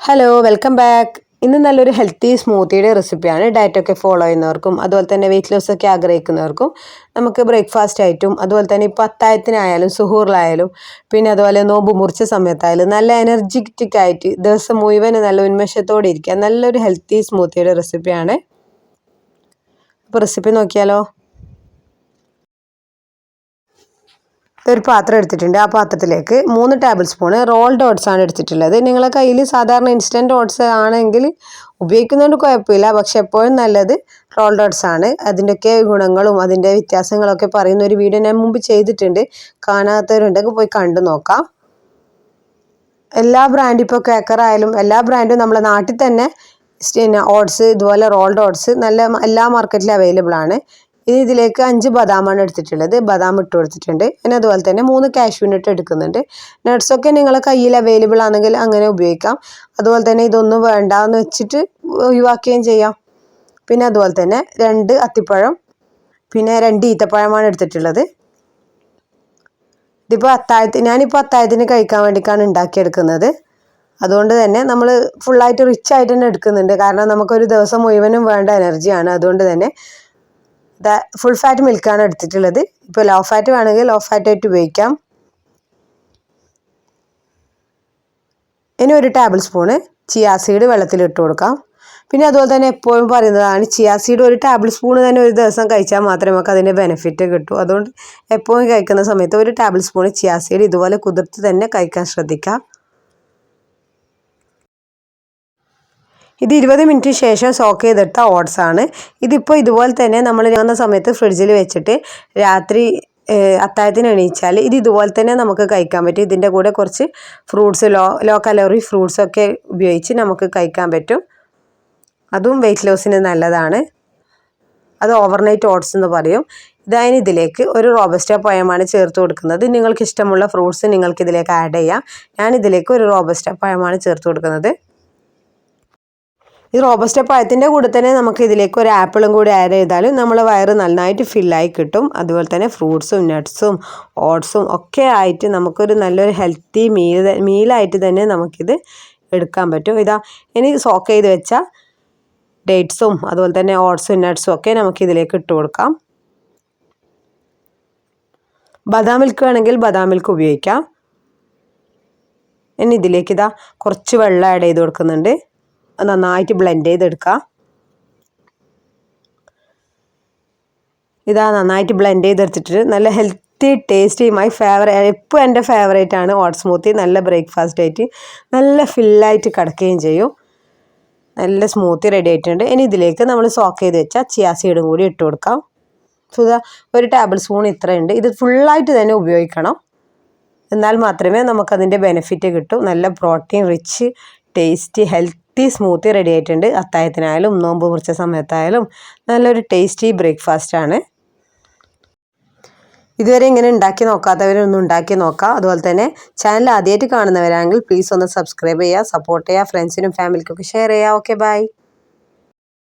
Hello welcome back ഇന്ന് നല്ലൊരു healthy സ്മൂത്തിയുടെ റെസിപ്പിയാണ് ഡയറ്റൊക്കെ ഫോളോ ചെയ്യുന്നവർക്കും അതുപോലെ തന്നെ വെയിറ്റ് ലോസ് ഒക്കെ ആഗ്രഹിക്കുന്നവർക്കും നമുക്ക് ബ്രേക്ക്ഫാസ്റ്റ് ആയിട്ടും അതുപോലെ തന്നെ ഇപ്പോൾ അത്തായത്തിനായാലും സുഹൂറിലായാലും പിന്നെ അതുപോലെ നോമ്പ് മുറിച്ച സമയത്തായാലും നല്ല എനർജറ്റിക് ആയിട്ട് ദിവസം മുഴുവൻ നല്ല ഉന്മേഷത്തോടെ ഇരിക്കുക. നല്ലൊരു ഹെൽത്തി സ്മൂത്തിയുടെ റെസിപ്പിയാണ് അപ്പോൾ റെസിപ്പി നോക്കിയാലോ? ഒരു പാത്രം എടുത്തിട്ടുണ്ട് ആ പാത്രത്തിലേക്ക് മൂന്ന് ടേബിൾ സ്പൂണ് റോൾഡ് ഓട്സ് ആണ് എടുത്തിട്ടുള്ളത്. നിങ്ങളെ കയ്യിൽ സാധാരണ ഇൻസ്റ്റന്റ് ഓട്സ് ആണെങ്കിൽ ഉപയോഗിക്കുന്നതുകൊണ്ട് കുഴപ്പമില്ല. പക്ഷെ എപ്പോഴും നല്ലത് റോൾഡ് ഓട്സ് ആണ്. അതിന്റെയൊക്കെ ഗുണങ്ങളും അതിന്റെ വ്യത്യാസങ്ങളൊക്കെ പറയുന്ന ഒരു വീഡിയോ ഞാൻ മുമ്പ് ചെയ്തിട്ടുണ്ട്. കാണാത്തവരുണ്ടെങ്കിൽ പോയി കണ്ടു നോക്കാം. എല്ലാ ബ്രാൻഡും ഇപ്പോൾ കേക്കറായാലും എല്ലാ ബ്രാൻഡും നമ്മളെ നാട്ടിൽ തന്നെ പിന്നെ ഓട്സ് ഇതുപോലെ റോൾഡ് ഓട്സ് നല്ല എല്ലാ മാർക്കറ്റിലും അവൈലബിൾ ആണ്. ഇനി ഇതിലേക്ക് അഞ്ച് ബദാമാണ് എടുത്തിട്ടുള്ളത്. ബദാം ഇട്ട് കൊടുത്തിട്ടുണ്ട്. പിന്നെ അതുപോലെ തന്നെ മൂന്ന് കാഷ്യൂനട്ട് എടുക്കുന്നുണ്ട്. നട്ട്സൊക്കെ നിങ്ങളെ കയ്യിൽ അവൈലബിൾ ആണെങ്കിൽ അങ്ങനെ ഉപയോഗിക്കാം. അതുപോലെ തന്നെ ഇതൊന്നും വേണ്ട എന്ന് വെച്ചിട്ട് ഒഴിവാക്കുകയും ചെയ്യാം. പിന്നെ അതുപോലെ തന്നെ രണ്ട് അത്തിപ്പഴം പിന്നെ രണ്ട് ഈത്തപ്പഴമാണ് എടുത്തിട്ടുള്ളത്. ഇതിപ്പോൾ അത്താഴത്തിന് ഞാനിപ്പോൾ അത്താഴത്തിന് കഴിക്കാൻ വേണ്ടിയിട്ടാണ് ഉണ്ടാക്കിയെടുക്കുന്നത്. അതുകൊണ്ട് തന്നെ നമ്മൾ ഫുള്ളായിട്ട് റിച്ച് ആയിട്ട് തന്നെ എടുക്കുന്നുണ്ട്. കാരണം നമുക്കൊരു ദിവസം മുഴുവനും വേണ്ട എനർജിയാണ് അതുകൊണ്ട് തന്നെ ഫുൾ ഫാറ്റ് മിൽക്കാണ് എടുത്തിട്ടുള്ളത്. ഇപ്പോൾ ലോ ഫാറ്റ് വേണമെങ്കിൽ ലോ ഫാറ്റ് ആയിട്ട് ഉപയോഗിക്കാം. ഇനി ഒരു ടേബിൾ സ്പൂണ് ചിയാ സീഡ് വെള്ളത്തിലിട്ട് കൊടുക്കാം. പിന്നെ അതുപോലെ തന്നെ എപ്പോഴും പറയുന്നതാണ് ചിയാ സീഡ് ഒരു ടേബിൾ സ്പൂൺ തന്നെ ഒരു ദിവസം കഴിച്ചാൽ മാത്രമേ നമുക്ക് അതിന്റെ ബെനിഫിറ്റ് കിട്ടൂ. അതുകൊണ്ട് എപ്പോഴും കഴിക്കുന്ന സമയത്ത് ഒരു ടേബിൾ സ്പൂൺ ചിയാ സീഡ് ഇതുപോലെ കുതിർത്ത് തന്നെ കഴിക്കാൻ ശ്രദ്ധിക്കാം. ഇത് ഇരുപത് മിനിറ്റ് ശേഷം സോക്ക് ചെയ്തെടുത്ത ഓട്സ് ആണ്. ഇതിപ്പോൾ ഇതുപോലെ തന്നെ നമ്മൾ ഇറങ്ങുന്ന സമയത്ത് ഫ്രിഡ്ജിൽ വെച്ചിട്ട് രാത്രി അത്താഴത്തിന് എണീച്ചാൽ ഇത് ഇതുപോലെ തന്നെ നമുക്ക് കഴിക്കാൻ പറ്റും. ഇതിന്റെ കൂടെ കുറച്ച് ഫ്രൂട്ട്സ് ലോ ലോ കലോറി ഫ്രൂട്ട്സൊക്കെ ഉപയോഗിച്ച് നമുക്ക് കഴിക്കാൻ പറ്റും. അതും വെയിറ്റ് ലോസിന് നല്ലതാണ്. അത് ഓവർനൈറ്റ് ഓട്സ് എന്ന് പറയും. ഇതായതിന് ഇതിലേക്ക് ഒരു റോബസ്റ്റ പഴമാണ് ചേർത്ത് കൊടുക്കുന്നത്. നിങ്ങൾക്ക് ഇഷ്ടമുള്ള ഫ്രൂട്ട്സ് നിങ്ങൾക്ക് ഇതിലേക്ക് ആഡ് ചെയ്യാം. ഞാൻ ഇതിലേക്ക് ഒരു റോബസ്റ്റ പഴമാണ് ചേർത്ത് കൊടുക്കുന്നത്. ഈ റോബസ്റ്റ പഴത്തിന്റെ കൂടെ തന്നെ നമുക്ക് ഇതിലേക്ക് ഒരു ആപ്പിളും കൂടി ആഡ് ചെയ്താലും നമ്മളെ വയറ് നന്നായിട്ട് ഫില്ലായി കിട്ടും. അതുപോലെ തന്നെ ഫ്രൂട്ട്സും നട്ട്സും ഓട്സും ഒക്കെ ആയിട്ട് നമുക്കൊരു നല്ലൊരു ഹെൽത്തി മീൽ മീലായിട്ട് തന്നെ നമുക്കിത് എടുക്കാൻ പറ്റും. ഇതാ ഇനി സോക്ക് ചെയ്ത് വെച്ച ഡേറ്റ്സും അതുപോലെ തന്നെ ഓട്സും നട്ട്സും ഒക്കെ നമുക്ക് ഇതിലേക്ക് ഇട്ട് കൊടുക്കാം. ബദാം മിൽക്ക് വേണമെങ്കിൽ ബദാം മിൽക്ക് ഉപയോഗിക്കാം. ഇനി ഇതിലേക്ക് ഇതാ കുറച്ച് വെള്ളം ആഡ് ചെയ്ത് കൊടുക്കുന്നുണ്ട്. നന്നായിട്ട് ബ്ലെൻഡ് ചെയ്തെടുക്കുക ഇതാ നന്നായിട്ട് ബ്ലെൻഡ് ചെയ്തെടുത്തിട്ട് നല്ല ഹെൽത്തി ടേസ്റ്റി മൈ ഫേവറേറ്റ് എപ്പോൾ എന്റെ ഫേവറേറ്റ് ആണ് ഓട്ട് സ്മൂത്തി നല്ല ബ്രേക്ക്ഫാസ്റ്റ് ആയിട്ട് നല്ല ഫില്ലായിട്ട് കിടക്കുകയും ചെയ്യും. നല്ല സ്മൂത്തി റെഡി ആയിട്ടുണ്ട്. ഇനി ഇതിലേക്ക് നമ്മൾ സോക്ക് ചെയ്ത് വെച്ചാൽ ചിയാ സീഡും കൂടി ഇട്ട് കൊടുക്കാം. സുധാ ഒരു ടേബിൾ സ്പൂൺ ഇത്രയുണ്ട്. ഇത് ഫുള്ളായിട്ട് തന്നെ ഉപയോഗിക്കണം. എന്നാൽ മാത്രമേ നമുക്കതിന്റെ ബെനിഫിറ്റ് കിട്ടൂ. നല്ല protein rich tasty health healthy smoothie ready ആയിട്ടുണ്ട്. അത്തായത്തിനായാലും നോമ്പ് മുറിച്ച സമയത്തായാലും നല്ലൊരു ടേസ്റ്റി ബ്രേക്ക്ഫാസ്റ്റ് ആണ്. ഇതുവരെ ഇങ്ങനെ ഉണ്ടാക്കി നോക്കാത്തവരൊന്നും ഉണ്ടാക്കി നോക്കാം. അതുപോലെ തന്നെ ചാനൽ ആദ്യമായിട്ട് കാണുന്നവരാണെങ്കിൽ പ്ലീസ് ഒന്ന് സബ്സ്ക്രൈബ് ചെയ്യുക സപ്പോർട്ട് ചെയ്യുക ഫ്രണ്ട്സിനും ഫാമിലിക്കൊക്കെ ഷെയർ ചെയ്യുക. Okay bye